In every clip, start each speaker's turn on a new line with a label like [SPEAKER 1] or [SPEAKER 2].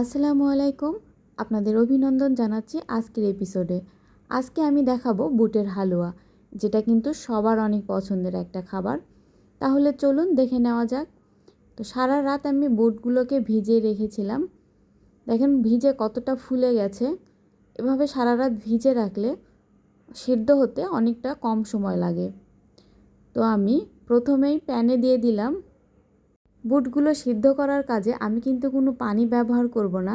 [SPEAKER 1] আসসালামু আলাইকুম। আপনাদের অভিনন্দন জানাচ্ছি আজকের এপিসোডে। আজকে আমি দেখাবো বুটের হালুয়া, যেটা কিন্তু সবার অনেক পছন্দের একটা খাবার। তাহলে চলুন দেখে নেওয়া যাক। তো সারা রাত আমি বুটগুলোকে ভিজে রেখেছিলাম। দেখেন ভিজে কতটা ফুলে গেছে। এভাবে সারা রাত ভিজে রাখলে সেদ্ধ হতে অনেকটা কম সময় লাগে। তো আমি প্রথমেই প্যানে দিয়ে দিলাম বুটগুলো সিদ্ধ করার কাজে আমি কিন্তু কোনো পানি ব্যবহার করব না।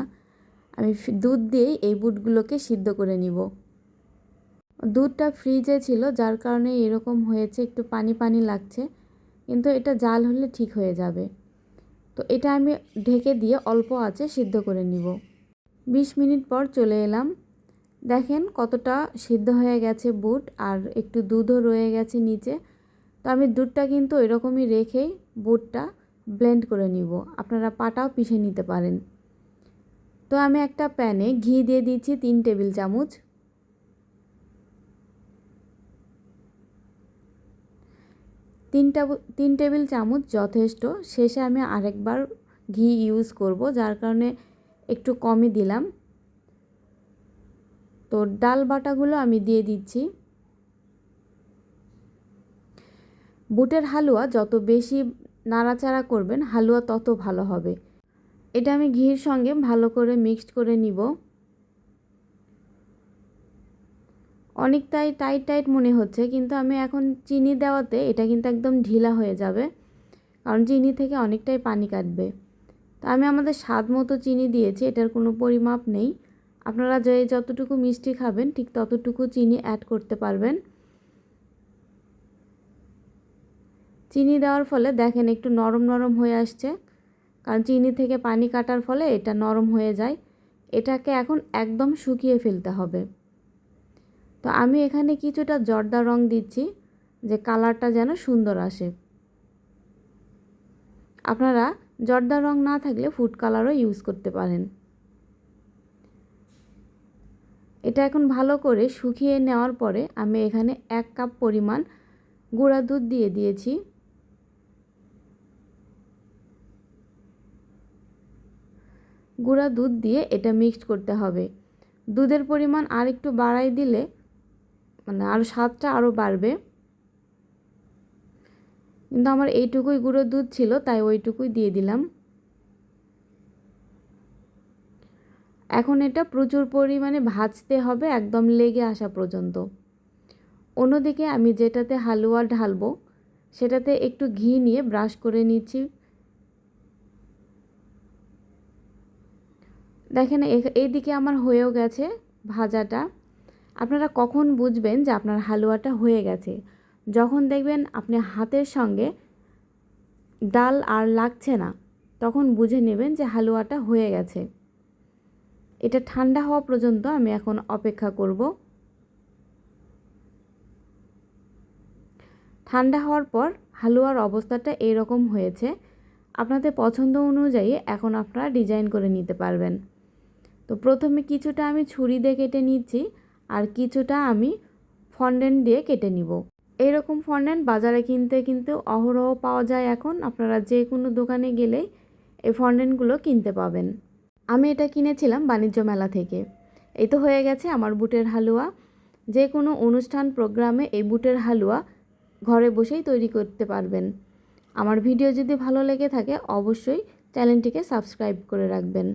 [SPEAKER 1] আমি দুধ দিয়েই এই বুটগুলোকে সিদ্ধ করে নিব। দুধটা ফ্রিজে ছিল, যার কারণে এরকম হয়েছে, একটু পানি পানি লাগছে, কিন্তু এটা জাল হলে ঠিক হয়ে যাবে। তো এটা আমি ঢেকে দিয়ে অল্প আছে সিদ্ধ করে নিব। বিশ মিনিট পর চলে এলাম। দেখেন কতটা সিদ্ধ হয়ে গেছে বুট, আর একটু দুধও রয়ে গেছে নিচে। তো আমি দুধটা কিন্তু এরকমই রেখেই বুটটা ব্লেন্ড করে নিব। আপনারা পাটাও পিষে নিতে পারেন। তো আমি একটা প্যানে ঘি দিয়ে দিচ্ছি তিন টেবিল চামচ। তিনটা তিন টেবিল চামচ যথেষ্ট। শেষে আমি আরেকবার ঘি ইউজ করব, যার কারণে একটু কমই দিলাম। তো ডাল বাটাগুলো আমি দিয়ে দিচ্ছি। বুটের হালুয়া যত বেশি নাড়াচাড়া করবেন, হালুয়া তত ভালো হবে। এটা আমি ঘির সঙ্গে ভালো করে মিক্সড করে নিব। অনেকটাই টাইট টাইট মনে হচ্ছে, কিন্তু আমি এখন চিনি দেওয়াতে এটা কিন্তু একদম ঢিলা হয়ে যাবে, কারণ চিনি থেকে অনেকটাই পানি কাটবে। তো আমি আমাদের স্বাদ মতো চিনি দিয়েছি, এটার কোনো পরিমাপ নেই। আপনারা যে যতটুকু মিষ্টি খাবেন, ঠিক ততটুকু চিনি অ্যাড করতে পারবেন। চিনি দেওয়ার ফলে দেখেন একটু নরম নরম হয়ে আসছে। কারণ চিনি থেকে পানি কাটার ফলে এটা নরম হয়ে যায়। এটাকে এখন একদম শুকিয়ে ফেলতে হবে। তো আমি এখানে কিছুটা জর্দা রং দিচ্ছি যে কালারটা যেন সুন্দর আসে। আপনারা জর্দা রং না থাকলে ফুড কালারও ইউজ করতে পারেন। এটা এখন ভালো করে শুকিয়ে নেওয়ার পরে আমি এখানে এক কাপ পরিমাণ গুঁড়া দুধ দিয়ে দিয়েছি। গুঁড়া দুধ দিয়ে এটা মিক্সড করতে হবে। দুধের পরিমাণ আর একটু বাড়াই দিলে মানে আরও স্বাদটা আরও বাড়বে। কিন্তু আমার এইটুকুই গুঁড়ো দুধ ছিল, তাই ওইটুকুই দিয়ে দিলাম। এখন এটা প্রচুর পরিমাণে ভাজতে হবে, একদম লেগে আসা পর্যন্ত। অন্যদিকে আমি যেটাতে হালুয়া ঢালবো, সেটাতে একটু ঘি নিয়ে ব্রাশ করে নিচ্ছি। দেখেন এইদিকে আমার হয়েও গেছে ভাজাটা। আপনারা কখন বুঝবেন যে আপনার হালুয়াটা হয়ে গেছে? যখন দেখবেন আপনি হাতের সঙ্গে ডাল আর লাগছে না, তখন বুঝে নেবেন যে হালুয়াটা হয়ে গেছে। এটা ঠান্ডা হওয়া পর্যন্ত আমি এখন অপেক্ষা করব। ঠান্ডা হওয়ার পর হালুয়ার অবস্থাটা এরকম হয়েছে। আপনাদের পছন্দ অনুযায়ী এখন আপনারা ডিজাইন করে নিতে পারবেন। তো প্রথমে কিছুটা আমি ছুরি দিয়ে কেটে নিচ্ছি আর কিছুটা আমি ফন্ডেন্ট দিয়ে কেটে নিব। এইরকম ফন্ডেন্ট বাজারে কিনতে কিন্তু অহরহ পাওয়া যায় এখন। আপনারা যে কোনো দোকানে গেলেই এই ফন্ডেন্টগুলো কিনতে পাবেন। আমি এটা কিনেছিলাম বাণিজ্য মেলা থেকে। এই তো হয়ে গেছে আমার বুটের হালুয়া। যে কোনো অনুষ্ঠান, প্রোগ্রামে এই বুটের হালুয়া ঘরে বসেই তৈরি করতে পারবেন। আমার ভিডিও যদি ভালো লেগে থাকে অবশ্যই চ্যানেলটিকে সাবস্ক্রাইব করে রাখবেন।